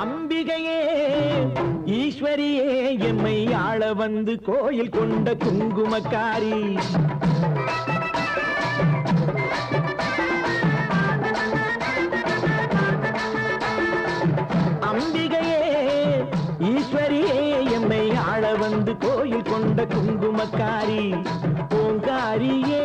அம்பிகையே ஈஸ்வரியே எம்மை ஆள வந்து கோயில் கொண்ட குங்குமக்காரி. அம்பிகையே ஈஸ்வரியே எம்மை ஆள வந்து கோயில் கொண்ட குங்குமக்காரி. பூங்காரியே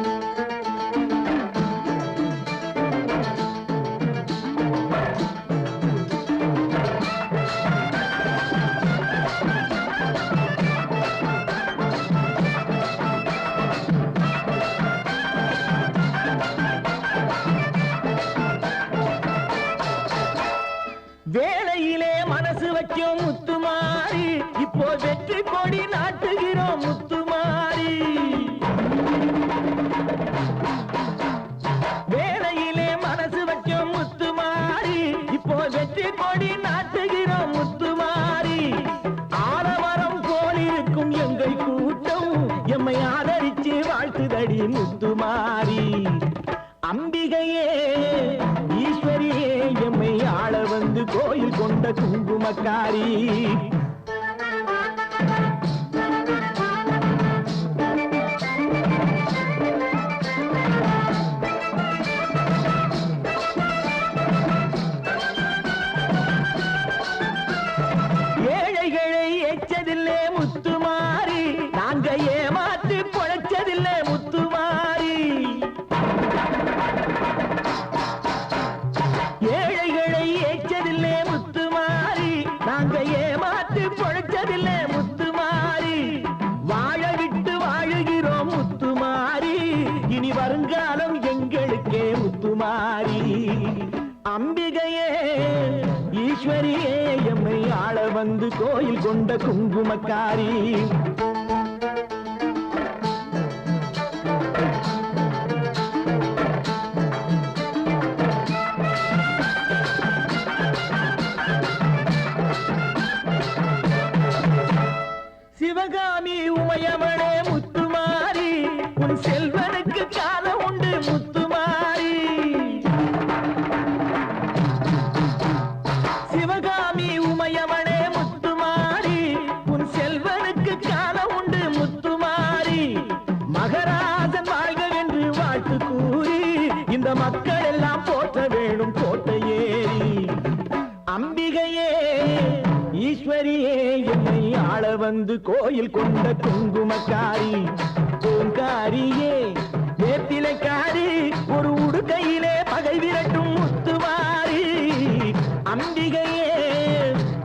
சத்தியம் முத்துமாறி இப்போ வெற்றி கொடி நாட்டு குங்குமக்காரி கொண்ட குங்குமக்காரி. சிவகாமி உமையவள் ஈஸ்வரியே என்னை ஆள வந்து கோயில் கொண்ட குங்குமக்காரி. பூங்காரியே வேப்பிலைக்காரி ஒரு உடுக்கையிலே பகை விரட்டும் முத்துவாரி. அம்பிகையே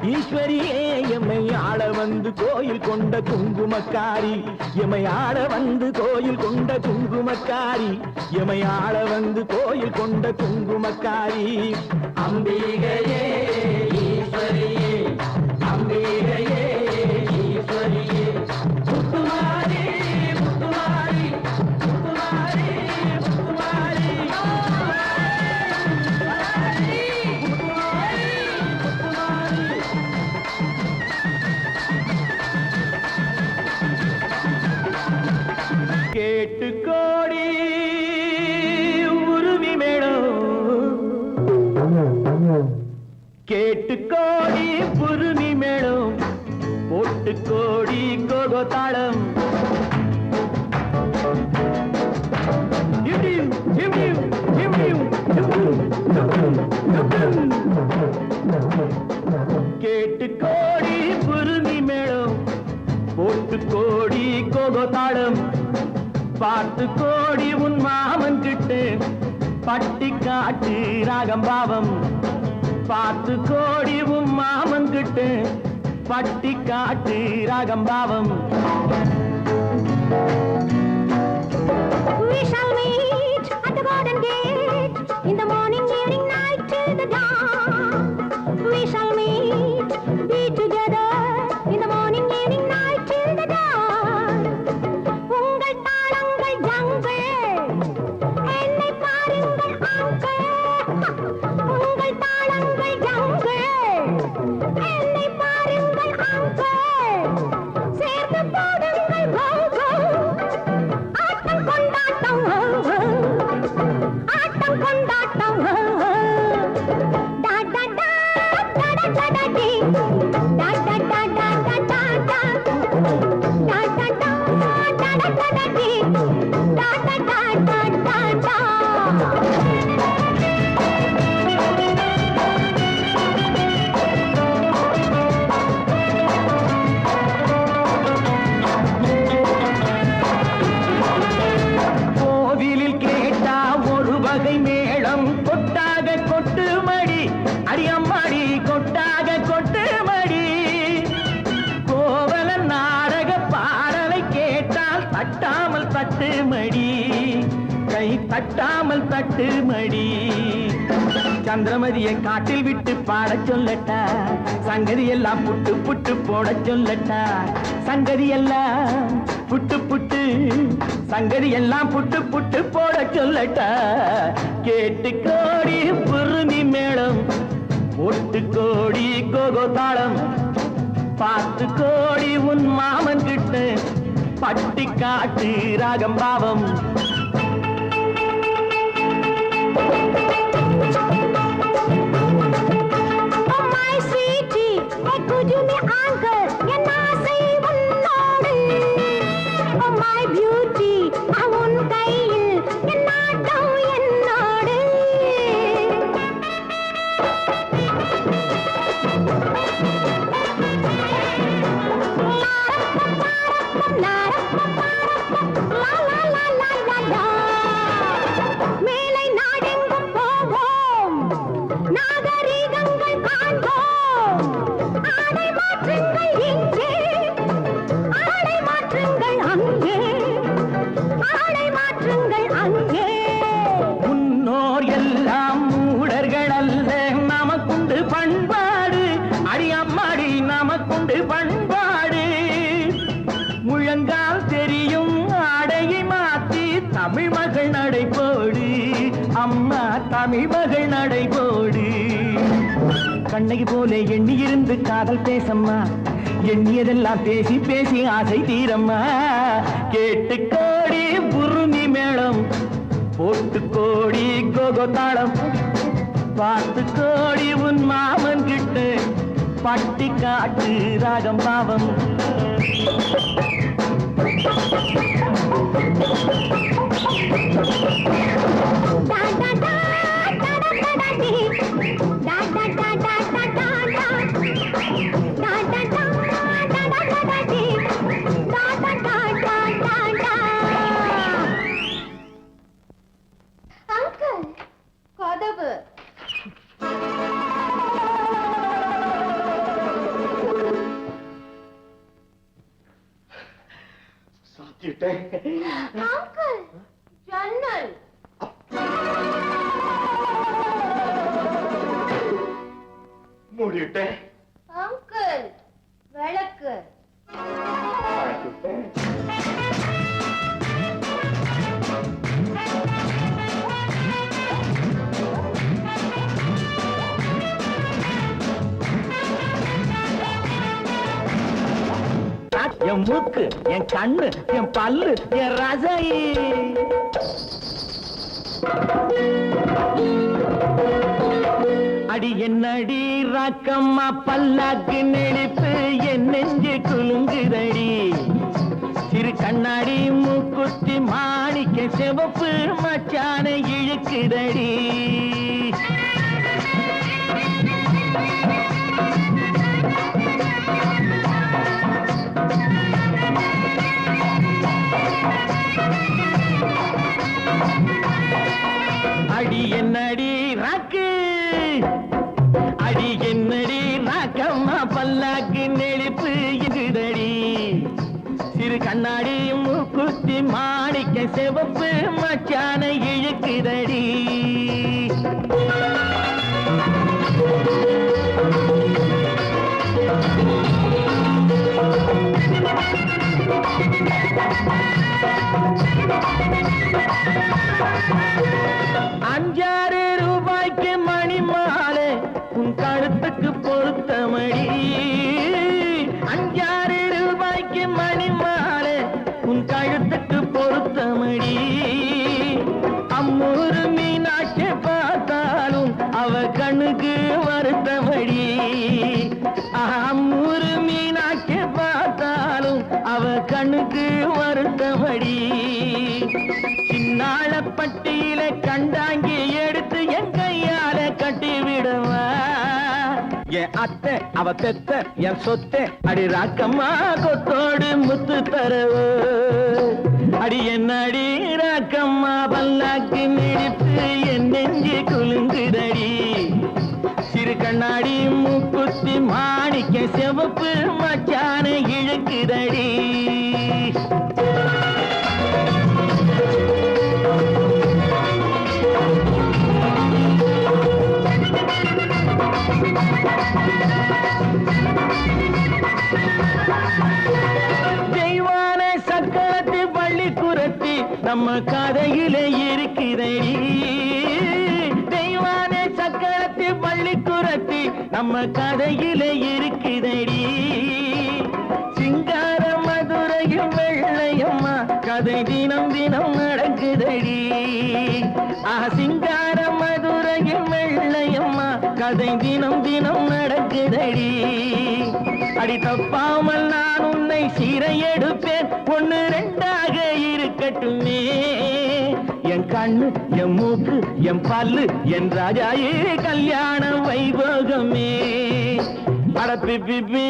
ஈஸ்வரியே எம்மை ஆள வந்து கோயில் கொண்ட குங்குமக்காரி. எமை ஆள வந்து கோயில் கொண்ட குங்குமக்காரி. எமை ஆள வந்து கோயில் கொண்ட குங்குமக்காரி. அம்பிகையே கேட்டு கோடி உருவி மேளம். கேட்டு கோடி புருமி போட்டு கோடி கோகோ தாளம். இடியும், இடியும், இடியும். கேட்டு கோடி புருமி மேளம் போட்டு கோடி கோகோ தாளம். பார்த்து கோடி உன் மாமன் கிட்டு பட்டி காட்டு ராகம் பாவம். பார்த்து கோடி உன் மாமன் கிட்டு பட்டி காட்டு ராகம் பாவம் We shall meet at the garden gate. காவல் தட்டு மடி. சந்திரமதியை காட்டில் விட்டு பாட சொல்லட்டா. சங்கதி எல்லாம் புட்டு புட்டு போட சொல்லட்டா. சங்கதி எல்லாம் புட்டு புட்டு சங்கதி எல்லாம் புட்டு புட்டு போட சொல்லட்டா. கேட்டு கோடி புருமி மேளம் ஒட்டு கோடி கோகோ தாளம். பார்த்து கோடி உன் மாமன் கிட்ட பட்டி காட்டு ராகம் பாவம். Thank you. எண்ணியதெல்லாம் பேசி பேசி ஆசை தீரம்மா கேட்டு கோடி புருமி மேளம் போட்டு கோடி கோகோ தாளம் பார்த்து கோடி உன் மாமன் கிட்ட பட்டி காட்டு ராகம் பாவம் டா டா டா டா டா டா டா அங்கிள் ஜன்னல். மூடிட்டேன். என் மூக்கு என் கண்ணு என் பல்லு என் ரசை அடி என்னடி ராக்கம்மா பல்லாக்கு நெளிப்பு என் நெஞ்சு குலுங்குதடி. சிறு கண்ணாடி மூக்குத்தி மாணிக்க செவப்பு மச்சான இழுக்குதடி. கண்ணாடி மூக்குத்தி மாணிக்க செவப்பு மச்சான இழுக்குதடி கண்ணுக்கு வருத்தமடி. சின்னாள பட்டியில கண்டாங்கி எடுத்து என் கையால கட்டி விடுவா என் அத்தை அவ தெத்த என் சொத்தை அடி ராக்கம்மா கொத்தோடு முத்து தரவு. அடி என்னடி ராக்கம்மா பல்லாக்கு நெடித்து என் நெஞ்சு குலுங்குதடி. சிறு கண்ணாடி மூக்குத்தி மாணிக்க செவப்பு மச்சான இழுக்குதடி. நம்ம கதையிலே இருக்குதடி தெய்வானே சக்கரத்தி பள்ளி குரத்தி நம்ம கதையிலே இருக்குதடி சிங்கார மதுரையும் வெள்ளையம்மா கதை தினம் தினம் நடக்குதடி. ஆ சிங்கார மதுரையும் வெள்ளையம்மா கதை தினம் தினம் நடக்குதடி. அடி தப்பாமல் நான் மாலை சீரை எடுப்பேன் ஒன்னு ரெண்டாக இருக்கட்டுமே என் கண்ணு என் மூக்கு என் பல்லு என் ராஜாயே கல்யாண வைபோகமே அட பிபி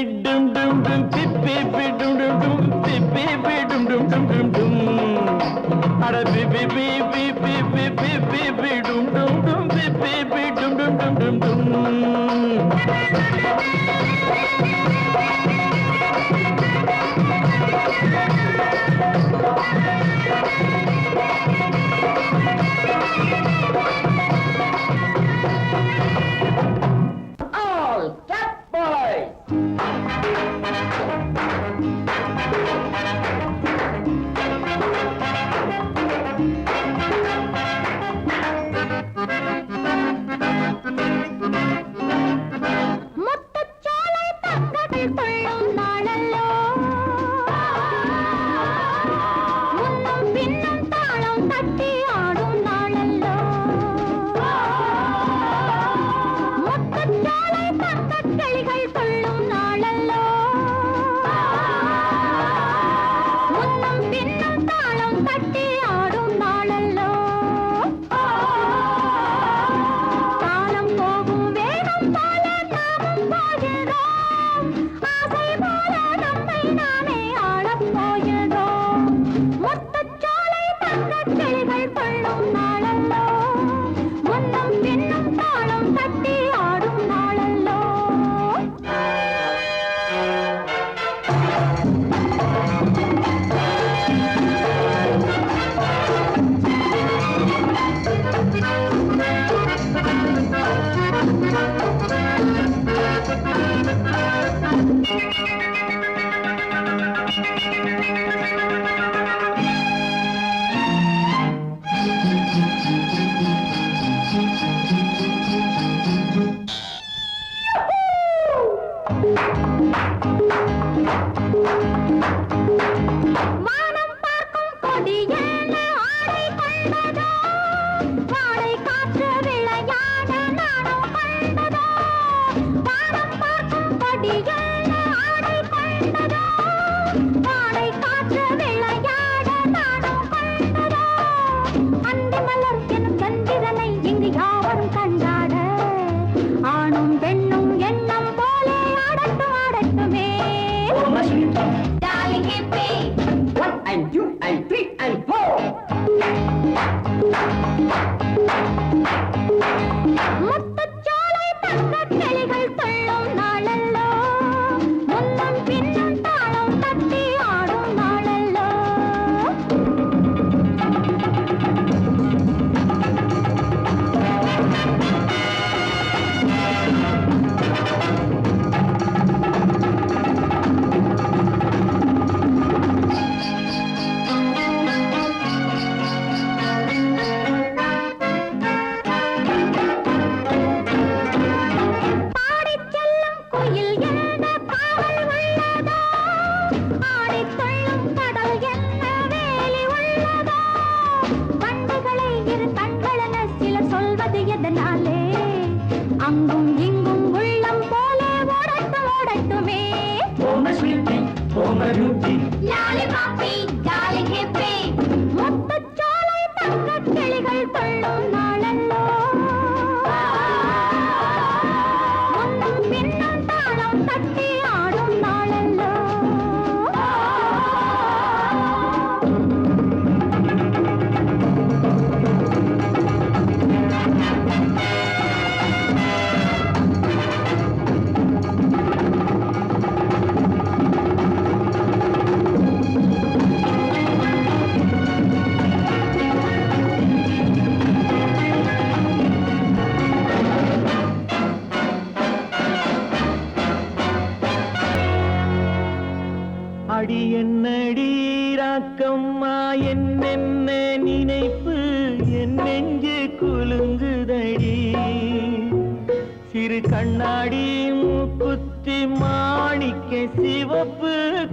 தட்டி ஆடும்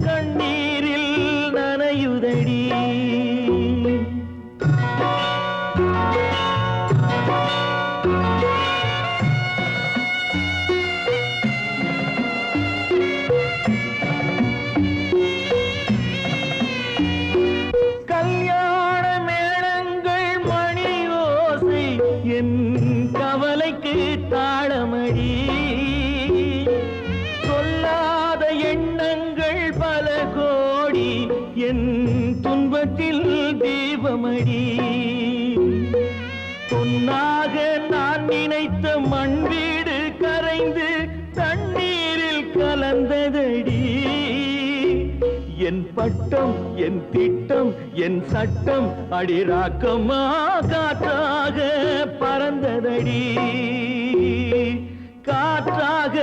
கண்ணீரில் நனையுதடி. வைத்த மண் வீடு கரைந்து தண்ணீரில் கலந்ததடி. என் பட்டம் என் திட்டம் என் சட்டம் அடிராக்கமா காற்றாக பறந்ததடி. காற்றாக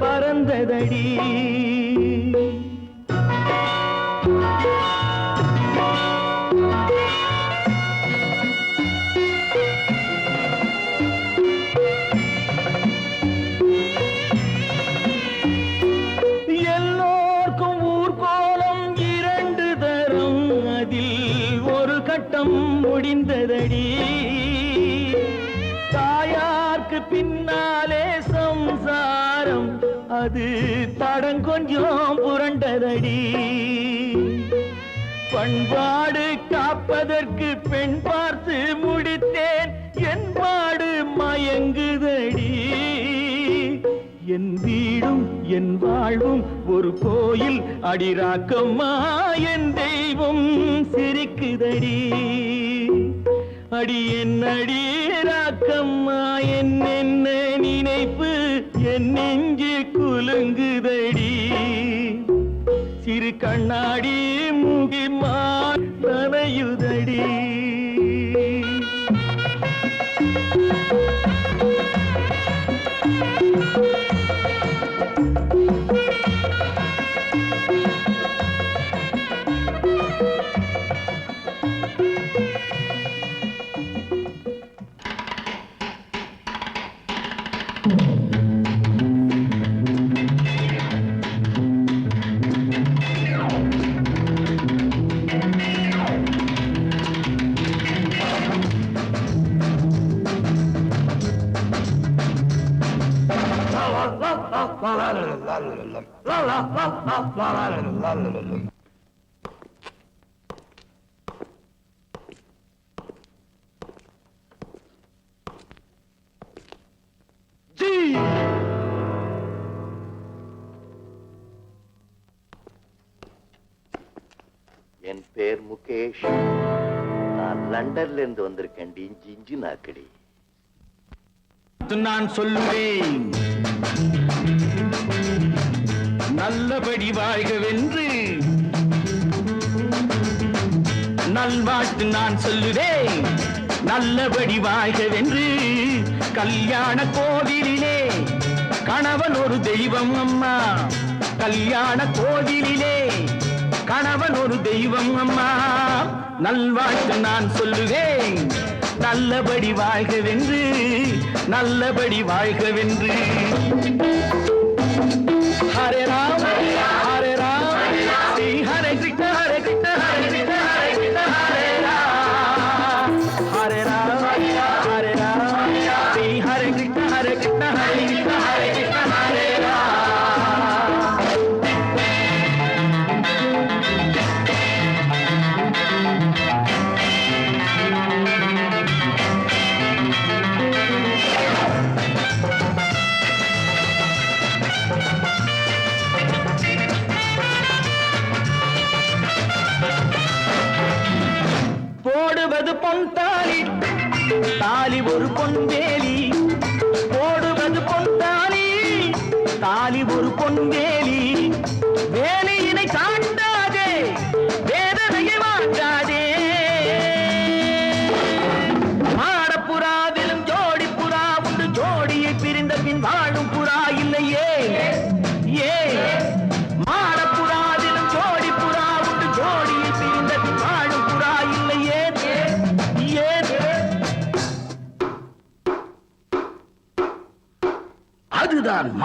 பறந்ததடி. தாயார்க்கு பின்னாலே சம்சாரம். அது தடம் கொஞ்சம் புரண்டதடி. பண்பாடு காப்பதற்கு பெண் பார்த்து முடித்தேன். என் பாடு மயங்குதடி. என் வீடும் என் வாழ்வும் ஒரு கோயில் அடிராக்கம்மா. என் தெய்வம் சிரிக்குதடி. அடி என் அடி என்னென்ன நினைப்பு என் நெஞ்சு குலுங்குதடி. சிறு கண்ணாடி முகிமா நனையுதடி என் பேர் முகேஷ். நான் லண்டன்ல இருந்து வந்திருக்கேன் இஞ்சி இஞ்சி நாக்கடி. நான் சொல்லுவேன். நல்லபடி வாழ்கவென்று. நல்வாழ்த்து நான் சொல்லுவேன். நல்லபடி வாழ்கவென்று. கல்யாண கோவிலிலே கணவன் ஒரு தெய்வம் அம்மா. கல்யாண கோவிலிலே கணவன் ஒரு தெய்வம் அம்மா. நல்வாழ்த்து நான் சொல்லுவேன். நல்லபடி வாழ்கவென்று. நல்லபடி வாழ்கவென்று. ஹரே போடுவது பொன் தாலி. தாலி ஒரு பொன் வேலி. போடுவது பொன் தாலி. தாலி ஒரு பொன் வேலி.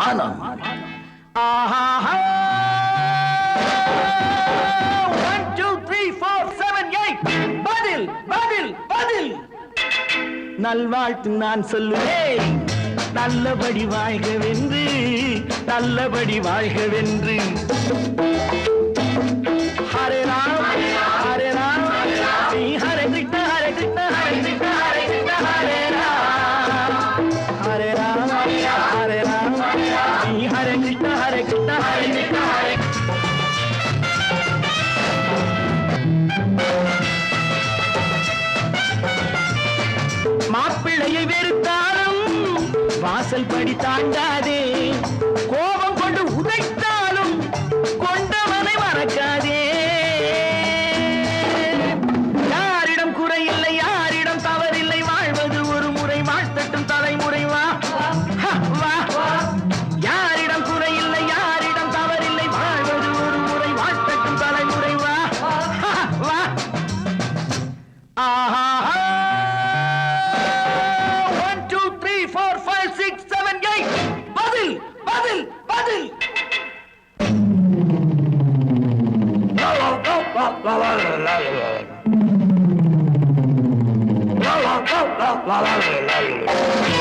ஆனம் ஆஹா பதில் பதில் பதில். நல்வாழ்த்து நான் சொல்லுவேன். நல்லபடி வாழ்கவென்று நல்லபடி வாழ்கவென்று. ஹரே ராம. ஆண்டா வா வா